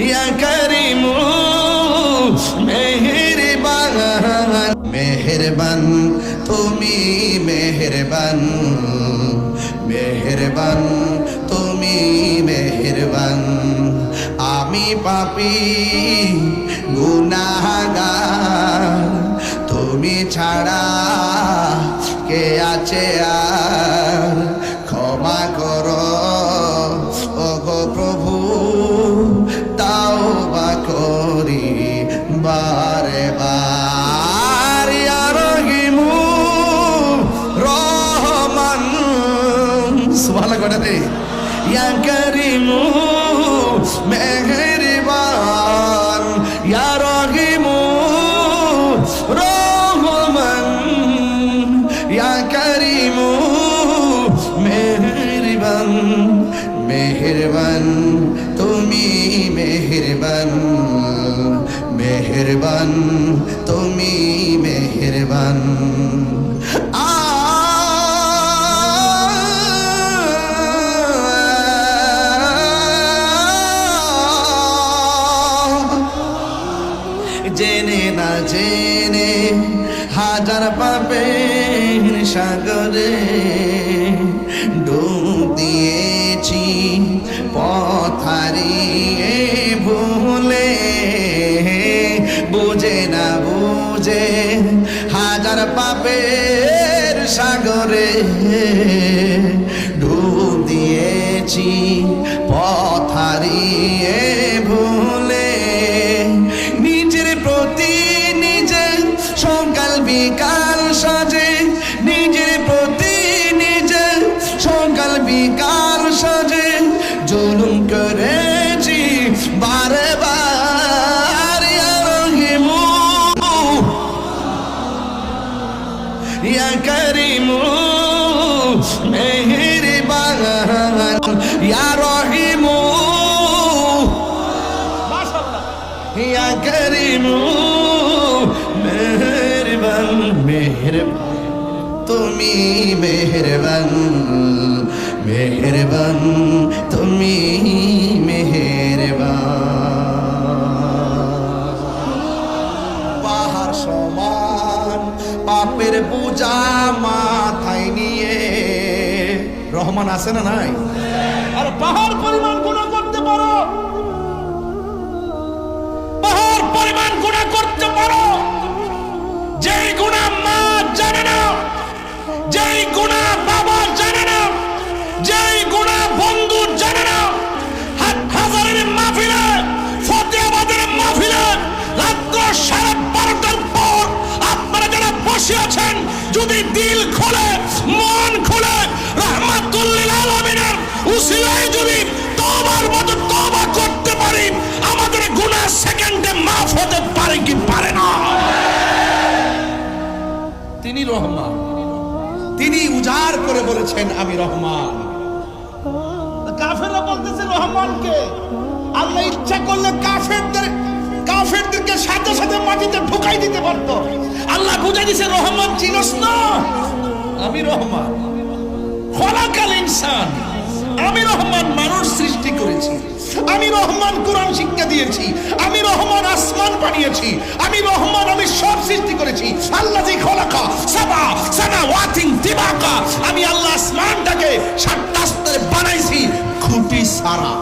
ইয়া করিমু মেহেরবান মেহেরবান তুমি মেহেরবান মেহেরবান তুমি মেহেরবান। আমি পাপি গুনাহগার তুমি ছাড়া কটা দে ইয়া করিমু, মেহেরবান। ইয়া রহিমু রহমান। ইয়া করিমু, মেহেরবান। মেহেরবান, তুমি মেহেরবান। মেহেরবান, তুমি মেহেরবান। হাজার পাপের সাগরে ডুব দিয়েছি পথারিয়ে ভুলে। বুঝে না বুঝে হাজার পাপের সাগরে ডুব দিয়েছি পথারিয়ে ইয়া করিমু মেহেরবান ইয়া রহিমু। ইয়া করিমু মেহেরবান মেহেরবান। তুমি মেহেরবান মেহেরবান। তুমি মেহেরবান। পূজা মাথায় নিয়ে। রহমান আছে না নাই? আর পাহাড় পরিমাণ গুণা করতে পারো। পাহাড় পরিমাণ গুণা করতে পারো। যে গুণা মা জানে না যদি দিল খোলে মন খোলে রহমাতুল্লিল আলমিনের উসিলায় যদি তবার মতো তবা করতে পারি আমাদের গুনাহ সেকেন্ডে মাফ হতে পারে কি পারে না? তিনি রহমান। তিনি উজাড় করে বলেছেন আমি রহমান। কাফেররা বলতেছে রহমানকে। আল্লাহ ইচ্ছা করলে কাফেরদের কাফেরদেরকে সাথে সাথে মাটিতে ঢুকাই দিতে পারতো। আল্লাহ বুঝাই দিছে, রহমান চিনস আমি রহমান। খলাকাল ইনসান। আমি রহমান মানুষ সৃষ্টি করেছি। আমি রহমান কোরআন শিক্ষা দিয়েছি। আমি রহমান আসমান বানিয়েছি। আমি রহমান, আমি সব সৃষ্টি করেছি। আল্লাহ জি খলাকা সাবা সানা ওয়াতিং দিবাকা আমি আল্লাহ আসমানটাকে সাতটা বানাইছি খুঁটি সারা